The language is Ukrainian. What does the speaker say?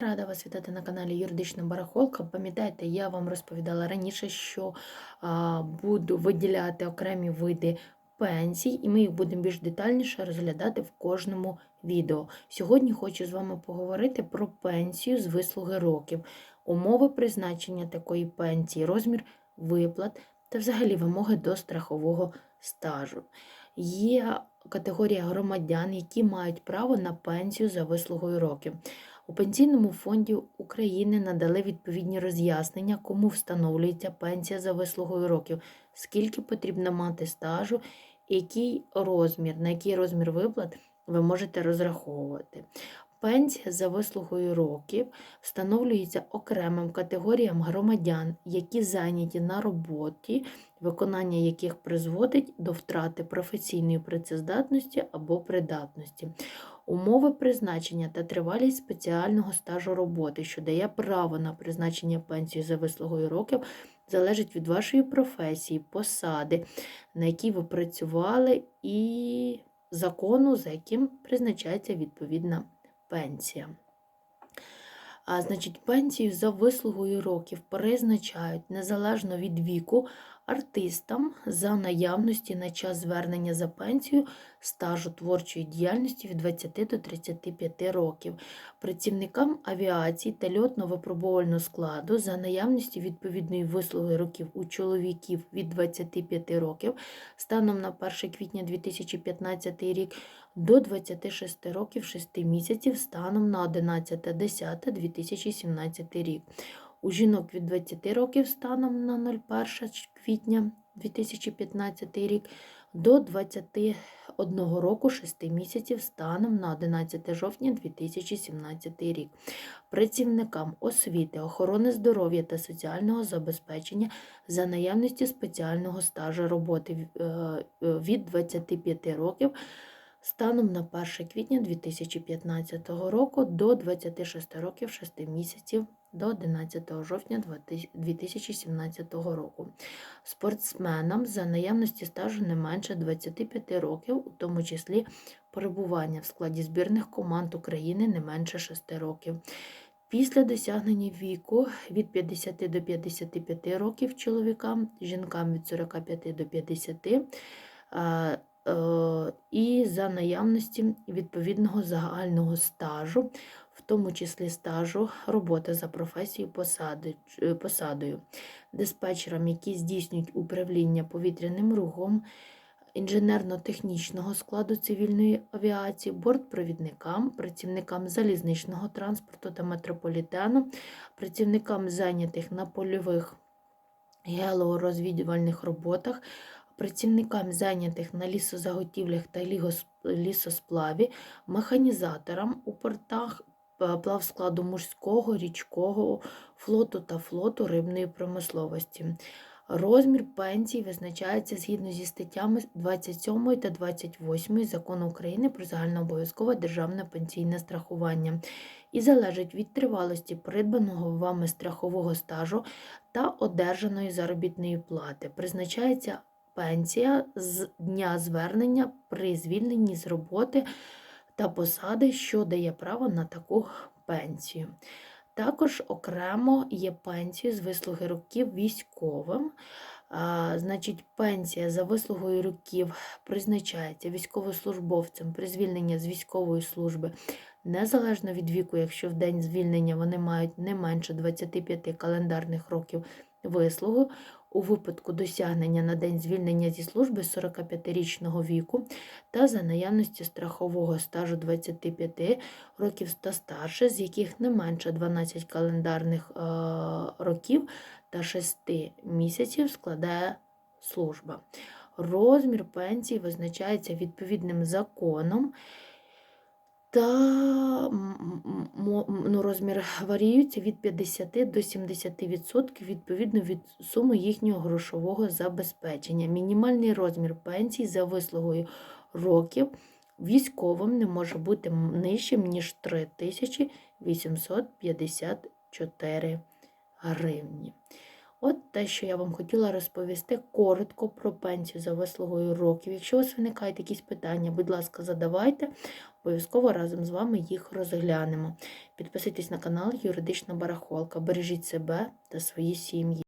Рада вас вітати на каналі Юридична Барахолка. Пам'ятаєте, я вам розповідала раніше, що а, буду виділяти окремі види пенсій, і ми їх будемо більш детальніше розглядати в кожному відео. Сьогодні хочу з вами поговорити про пенсію з вислуги років, умови призначення такої пенсії, розмір виплат та взагалі вимоги до страхового стажу. Є категорія громадян, які мають право на пенсію за вислугою років. У Пенсійному фонді України надали відповідні роз'яснення, кому встановлюється пенсія за вислугою років, скільки потрібно мати стажу, який розмір, на який розмір виплат ви можете розраховувати. Пенсія за вислугою років встановлюється окремим категоріям громадян, які зайняті на роботі, виконання яких призводить до втрати професійної працездатності або придатності. Умови призначення та тривалість спеціального стажу роботи, що дає право на призначення пенсії за вислугою років, залежить від вашої професії, посади, на якій ви працювали, і закону, за яким призначається відповідна пенсія. А значить, пенсію за вислугою років призначають незалежно від віку артистам за наявності на час звернення за пенсію стажу творчої діяльності від 20 до 35 років, працівникам авіації та льотно-випробувального складу за наявності відповідної вислуги років у чоловіків від 25 років станом на 1 квітня 2015 рік до 26 років 6 місяців станом на 11.10.2017 рік. У жінок від 20 років станом на 01 квітня 2015 рік до 21 року 6 місяців станом на 11 жовтня 2017 рік. Працівникам освіти, охорони здоров'я та соціального забезпечення за наявності спеціального стажу роботи е, е, від 25 років станом на 1 квітня 2015 року до 26 років 6 місяців до 11 жовтня 2017 року. Спортсменам за наявності стажу не менше 25 років, у тому числі перебування в складі збірних команд України не менше 6 років. Після досягнення віку від 50 до 55 років чоловікам, жінкам від 45 до 50 е, і за наявності відповідного загального стажу, в тому числі стажу роботи за професією е, посадою, диспетчерам, які здійснюють управління повітряним рухом, інженерно-технічного складу цивільної авіації, бортпровідникам, працівникам залізничного транспорту та метрополітену, працівникам зайнятих на польових геологорозвідувальних роботах, працівникам зайнятих на лісозаготівлях та лісосплаві, механізаторам у портах плавскладу морського, річкового флоту та флоту рибної промисловості. Розмір пенсій визначається згідно зі статтями 27 та 28 Закону України про загальнообов'язкове державне пенсійне страхування і залежить від тривалості придбаного вами страхового стажу та одержаної заробітної плати. Призначається пенсія з дня звернення при звільненні з роботи та посади, що дає право на таку пенсію. Також окремо є пенсія з вислуги років військовим. А, Значить, пенсія за вислугою років призначається військовослужбовцям при звільненні з військової служби незалежно від віку, якщо в день звільнення вони мають не менше 25 календарних років вислуги, у випадку досягнення на день звільнення зі служби 45-річного віку та за наявності страхового стажу 25 років та старше, з яких не менше 12 календарних е, років та 6 місяців складає служба. Розмір пенсії визначається відповідним законом. Та ну, розмір варіюється від 50 до 70% відповідно від суми їхнього грошового забезпечення. Мінімальний розмір пенсії за вислугою років військовим не може бути нижчим, ніж 3854 гривні. От те, що я вам хотіла розповісти коротко про пенсію за вислугою років. Якщо у вас виникають якісь питання, будь ласка, задавайте. обов'язково разом з вами їх розглянемо. Підписуйтесь на канал Юридична Барахолка. Бережіть себе та свої сім'ї.